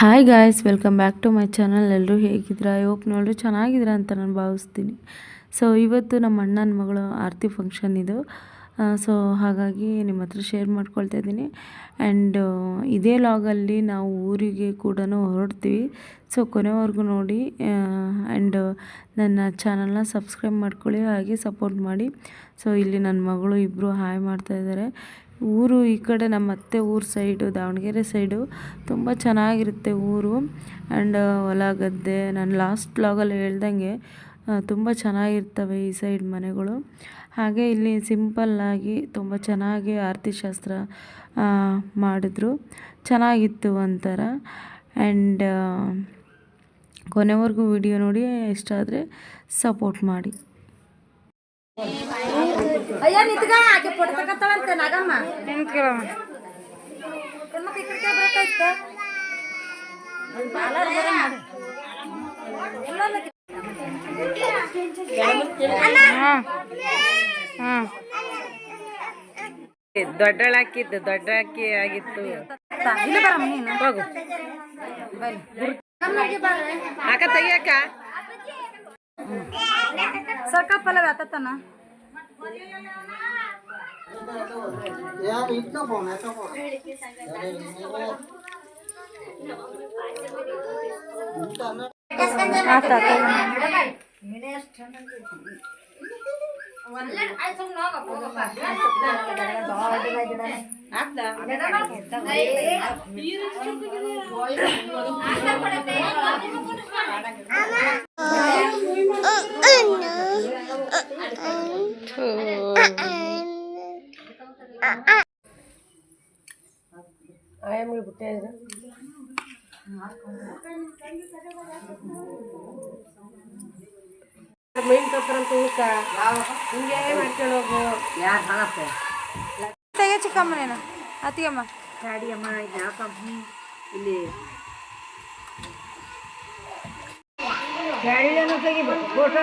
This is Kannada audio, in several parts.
Hi guys welcome back to my channel ಎಲ್ಲರೂ ಹೇಗಿದ್ದೀರಾ? ಹೋಪ್ ನೋಡ್ರಿ ಚೆನ್ನಾಗಿದ್ದೀರಾ ಅಂತ ನಾನು ಭಾವಿಸ್ತೀನಿ. ಸೊ ಇವತ್ತು ನಮ್ಮ ಅಣ್ಣನ ಮಗಳು ಆರತಿ ಫಂಕ್ಷನ್ ಇದು. ಸೊ ಹಾಗಾಗಿ ನಿಮ್ಮ ಹತ್ರ ಶೇರ್ ಮಾಡ್ಕೊಳ್ತಾ ಇದ್ದೀನಿ. ಆ್ಯಂಡ್ ಇದೇ ಲಾಗಲ್ಲಿ ನಾವು ಊರಿಗೆ ಕೂಡ ಹೊರಡ್ತೀವಿ. ಸೊ ಕೊನೆವರೆಗೂ ನೋಡಿ ಆ್ಯಂಡ್ ನನ್ನ ಚಾನಲ್ನ ಸಬ್ಸ್ಕ್ರೈಬ್ ಮಾಡ್ಕೊಳ್ಳಿ, ಹಾಗೆ ಸಪೋರ್ಟ್ ಮಾಡಿ. ಸೊ ಇಲ್ಲಿ ನನ್ನ ಮಗಳು ಇಬ್ಬರು ಹಾಯ್ ಮಾಡ್ತಾ ಇದ್ದಾರೆ. ಊರು ಈ ಕಡೆ ನಮ್ಮ ಅತ್ತೆ ಊರು ಸೈಡು ದಾವಣಗೆರೆ ಸೈಡು ತುಂಬ ಚೆನ್ನಾಗಿರುತ್ತೆ ಊರು. ಆ್ಯಂಡ್ ಹೊಲ ಗದ್ದೆ, ನಾನು ಲಾಸ್ಟ್ ಬ್ಲಾಗಲ್ಲಿ ಹೇಳ್ದಂಗೆ ತುಂಬ ಚೆನ್ನಾಗಿರ್ತವೆ ಈ ಸೈಡ್ ಮನೆಗಳು. ಹಾಗೆ ಇಲ್ಲಿ ಸಿಂಪಲ್ಲಾಗಿ ತುಂಬ ಚೆನ್ನಾಗಿ ಆರತಿ ಶಾಸ್ತ್ರ ಮಾಡಿದ್ರು. ಚೆನ್ನಾಗಿತ್ತು ಒಂಥರ. ಆ್ಯಂಡ್ ಕೊನೆವರೆಗೂ ವಿಡಿಯೋ ನೋಡಿ, ಇಷ್ಟ ಆದರೆ ಸಪೋರ್ಟ್ ಮಾಡಿ. ಅಯ್ಯ ನಿಂತ್ಗ ಆಕೆ ಫೋಟೋ ತಗತ್ತಾಳಂತೆ ನಾಗಮ್ಮ. ನಿಂತ್ಕೊಳ್ಳಮ್ಮ ಮತ್ತೆ ಈ ಕಡೆ ಬರಕಾಯ್ತ ಹಾಂ ಅಕ್ಕ ದೊಡ್ಡಳ ಹಾಕಿದ್ದು ದೊಡ್ಡ ಅಕ್ಕಿ ಆಗಿತ್ತು ಇಲ್ಲ ಬರಮ್ಮ ನೀನು ಹೋಗು ಅಕ್ಕ ತೆಗಿಯಕ್ಕ ಸರ್ಕ ಬಿಟ್ಟೆ ಆತತನ ಮೀನ್ ತಪ್ಪರಂತ ಊಟ. ಹಿಂಗೆ ಮಾಡ್ಕೊಂಡು ಹೋಗು. ತೆಗೆ ಚಿಕ್ಕಮ್ಮ ನೀನು. ಅತ್ತಿಗೆಮ್ಮ. ಗಾಡಿಯಮ್ಮ ಯಾಕಮ್ಮ ಇಲ್ಲಿ. ಗಾಡಿಯನ್ನು ತೆಗಿಬೇಕು. ಫೋಟೋ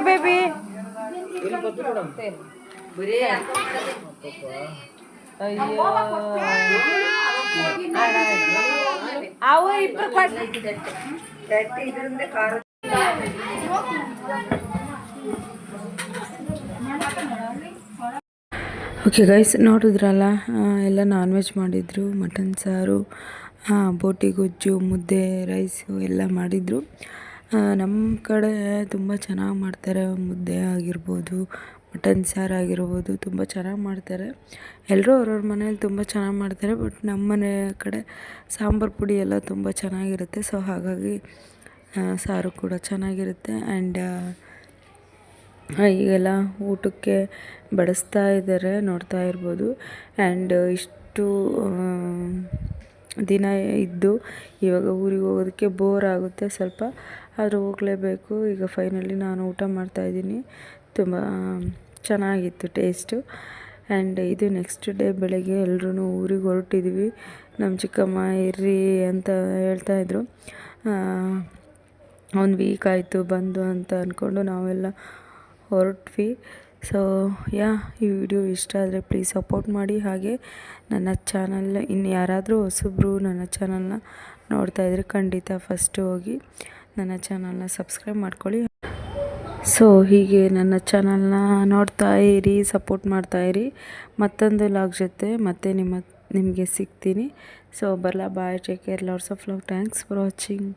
ಬೇಬಿ ಅವು ಇಬ್ರು ಕೊಟ್ಟು ಓಕೆ ಗೈಸ್ ನೋಡಿದ್ರಲ್ಲ ಎಲ್ಲ ನಾನ್ ವೆಜ್ ಮಾಡಿದರು ಮಟನ್ ಸಾರು ಆ, ಬೋಟಿ ಗೊಜ್ಜು ಮುದ್ದೆ ರೈಸು ಎಲ್ಲ ಮಾಡಿದರು. ನಮ್ಮ ಕಡೆ ತುಂಬ ಚೆನ್ನಾಗಿ ಮಾಡ್ತಾರೆ. ಮುದ್ದೆ ಆಗಿರ್ಬೋದು ಮಟನ್ ಸಾರು ಆಗಿರ್ಬೋದು ತುಂಬ ಚೆನ್ನಾಗಿ ಮಾಡ್ತಾರೆ. ಎಲ್ಲರೂ ಅವ್ರವ್ರ ಮನೇಲಿ ತುಂಬ ಚೆನ್ನಾಗಿ ಮಾಡ್ತಾರೆ ಬಟ್ ನಮ್ಮ ಮನೆ ಕಡೆ ಸಾಂಬಾರು ಪುಡಿ ಎಲ್ಲ ತುಂಬ ಚೆನ್ನಾಗಿರುತ್ತೆ. ಸೊ ಹಾಗಾಗಿ ಸಾರು ಕೂಡ ಚೆನ್ನಾಗಿರುತ್ತೆ. ಆ್ಯಂಡ್ ಈಗೆಲ್ಲ ಊಟಕ್ಕೆ ಬಡಿಸ್ತಾ ಇದ್ದಾರೆ ನೋಡ್ತಾ ಇರ್ಬೋದು. ಆ್ಯಂಡ್ ಇಷ್ಟು ದಿನ ಇದ್ದು ಇವಾಗ ಊರಿಗೆ ಹೋಗೋದಕ್ಕೆ ಬೋರ್ ಆಗುತ್ತೆ ಸ್ವಲ್ಪ, ಆದರೂ ಹೋಗಲೇಬೇಕು. ಈಗ ಫೈನಲಿ ನಾನು ಊಟ ಮಾಡ್ತಾಯಿದ್ದೀನಿ ತುಂಬ ಚೆನ್ನಾಗಿತ್ತು ಟೇಸ್ಟು ಆ್ಯಂಡ್ ಇದು ನೆಕ್ಸ್ಟ್ ಡೇ ಬೆಳಗ್ಗೆ ಎಲ್ಲರೂ ಊರಿಗೆ ಹೊರಟಿದ್ವಿ. ನಮ್ಮ ಚಿಕ್ಕಮ್ಮ ಇರ್ರಿ ಅಂತ ಹೇಳ್ತಾಯಿದ್ರು ಒಂದು ವೀಕ್ ಆಯಿತು ಬಂದು ಅಂತ ಅಂದ್ಕೊಂಡು ನಾವೆಲ್ಲ ಹೊರಟ್ವಿ. ಸೊ ಯಾ ಈ ವಿಡಿಯೋ ಇಷ್ಟ ಆದರೆ ಪ್ಲೀಸ್ ಸಪೋರ್ಟ್ ಮಾಡಿ. ಹಾಗೆ ನನ್ನ ಚಾನಲ್ನ ಇನ್ನು ಯಾರಾದರೂ ಹೊಸಬ್ರು ನನ್ನ ಚಾನಲ್ನ ನೋಡ್ತಾ ಇದ್ರೆ ಖಂಡಿತ ಫಸ್ಟು ಹೋಗಿ ನನ್ನ ಚಾನಲ್ನ ಸಬ್ಸ್ಕ್ರೈಬ್ ಮಾಡ್ಕೊಳ್ಳಿ. ಸೊ ಹೀಗೆ ನನ್ನ ಚಾನಲ್ನ ನೋಡ್ತಾ ಇರಿ ಸಪೋರ್ಟ್ ಮಾಡ್ತಾ ಇರಿ. ಮತ್ತೊಂದು ಲಾಗ್ ಜೊತೆ ಮತ್ತೆ ನಿಮ್ಮ, ನಿಮಗೆ ಸಿಗ್ತೀನಿ. ಸೊ ಬರಲಾ bye take care lots of love thanks for watching